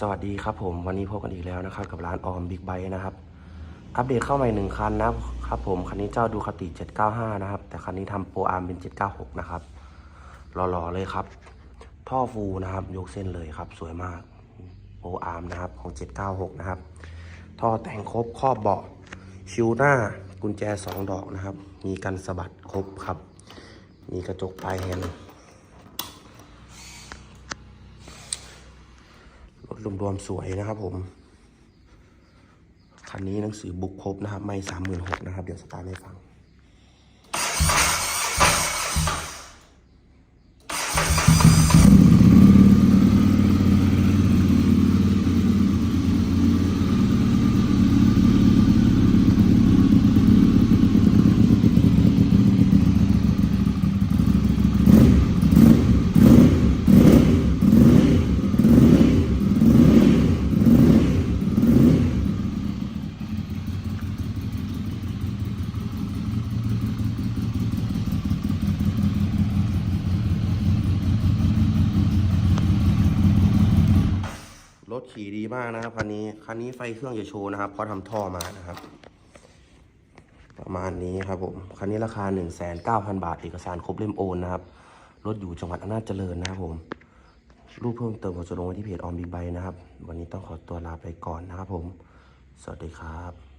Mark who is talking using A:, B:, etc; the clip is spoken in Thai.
A: สวัสดีครับผมวันนี้พบกันอีกแล้วนะครับ กับร้านออมบิ๊กไบนะครับ อัปเดตเข้าใหม่หนึ่งคันนะครับผมคันนี้เจ้าดูคติ 795 นะครับ แต่คันนี้ทำโปรอาร์มเป็น 796 นะครับหล่อๆเลยครับ ท่อฟูนะครับ ยกเส้นเลยครับ สวยมากโปรอาร์มนะครับของ 796 นะครับ ท่อแต่งครบครอบเบาะชิวหน้ากุญแจ 2 ดอกนะครับ มีกันสะบัดครบครับ มีกระจกปลายแฮนด์ รถรวมๆสวยนะครับผมคันนี้หนังสือบุกครบนะครับ ไม่สามหมื่นหกนะครับ เดี๋ยวสตาร์ทให้ฟัง รถขี่ดีมากนะครับคันนี้คันนี้ไฟเครื่องจะโชว์นะครับเพราะทำท่อมานะครับ ประมาณนี้ครับผมคันนี้ราคา 1 9 0 0 0 บาท เอกสารครบเล่มโอนนะครับรถอยู่จังหวัดอำนาจเจริญนะครับผมรูปเพิ่มเติมขอจะลงไว้ที่เพจออมบิ๊กไบนะครับ วันนี้ต้องขอตัวลาไปก่อนนะครับผม สวัสดีครับ